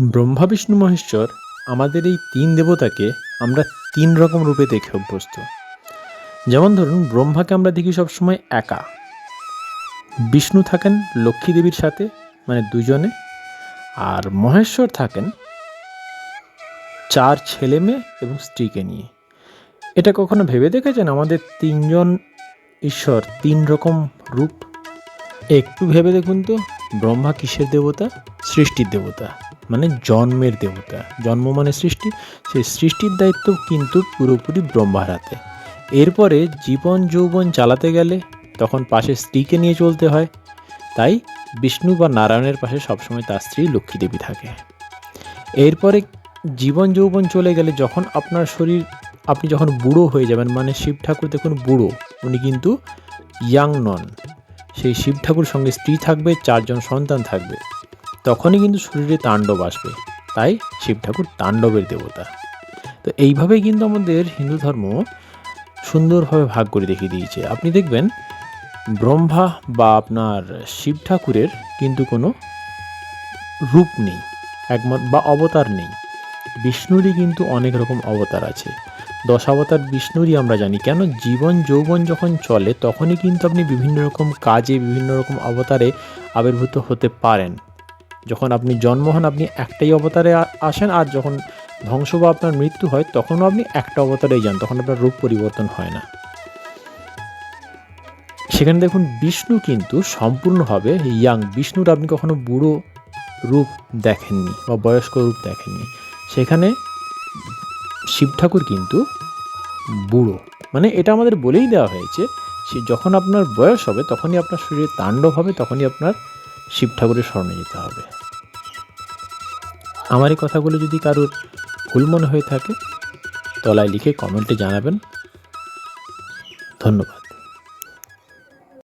ব্রহ্মা, বিষ্ণু, মহেশ্বর আমাদের এই তিন দেবতাকে আমরা তিন রকম রূপে দেখে অভ্যস্ত। যেমন ধরুন, ব্রহ্মাকে আমরা দেখি সবসময় একা। বিষ্ণু থাকেন লক্ষ্মী দেবীর সাথে মানে দুজনে। আর মহেশ্বর থাকেন চার ছেলে মেয়ে এবং স্ত্রীকে নিয়ে। এটা কখনো ভেবে দেখেছেন? আমাদের তিনজন ঈশ্বর তিন রকম রূপ। একটু ভেবে দেখুন তো, ব্রহ্মা কিসের দেবতা? সৃষ্টির দেবতা। মানে জন্মের দেবতা। জন্ম মানে সৃষ্টি। সেই সৃষ্টির দায়িত্ব কিন্তু পুরোপুরি ব্রহ্মার হাতে। এরপরে জীবন যৌবন চালাতে গেলে তখন পাশে স্ত্রীকে নিয়ে চলতে হয়। তাই বিষ্ণু বা নারায়ণের পাশে সবসময় তার স্ত্রী লক্ষ্মী দেবী থাকে। এরপরে জীবন যৌবন চলে গেলে যখন আপনার শরীর, আপনি যখন বুড়ো হয়ে যাবেন মানে শিব ঠাকুর দেখুন বুড়ো, উনি কিন্তু ইয়াং নন। সেই শিব ঠাকুর সঙ্গে স্ত্রী থাকবে, চারজন সন্তান থাকবে। তখনই কিন্তু শরীরে তাণ্ডব আসবে। তাই শিব ঠাকুর তাণ্ডবের দেবতা। তো এইভাবেই কিন্তু আমাদের হিন্দু ধর্ম সুন্দরভাবে ভাগ করে দেখিয়ে দিয়েছে। আপনি দেখবেন, ব্রহ্মা বা আপনার শিব ঠাকুরের কিন্তু কোনো রূপ নেই, একমত বা অবতার নেই। বিষ্ণুরই কিন্তু অনেক রকম অবতার আছে। দশ দশাবতার বিষ্ণুরই আমরা জানি। কেন? জীবন যৌবন যখন চলে, তখনই কিন্তু আপনি বিভিন্ন রকম কাজে, বিভিন্ন রকম অবতারে আবির্ভূত হতে পারেন। যখন আপনি জন্ম হন, আপনি একটাই অবতারে আসেন, আর যখন ধ্বংস বা আপনার মৃত্যু হয়, তখনও আপনি একটা অবতারেই যান, তখন আপনার রূপ পরিবর্তন হয় না। সেখানে দেখুন, বিষ্ণু কিন্তু সম্পূর্ণভাবে ইয়াং। বিষ্ণুর আপনি কখনো বুড়ো রূপ দেখেননি বা বয়স্ক রূপ দেখেননি। সেখানে শিব ঠাকুর কিন্তু বুড়ো। মানে এটা আমাদের বলেই দেওয়া হয়েছে, সে যখন আপনার বয়স হবে, তখনই আপনার শরীরে তাণ্ডব হবে, তখনই আপনার শিব ঠাকুরের স্মরণে যেতে হবে। আমার এই কথাগুলো যদি কারোর ভুল মনে হয়ে থাকে, তলায় লিখে কমেন্টে জানাবেন। ধন্যবাদ।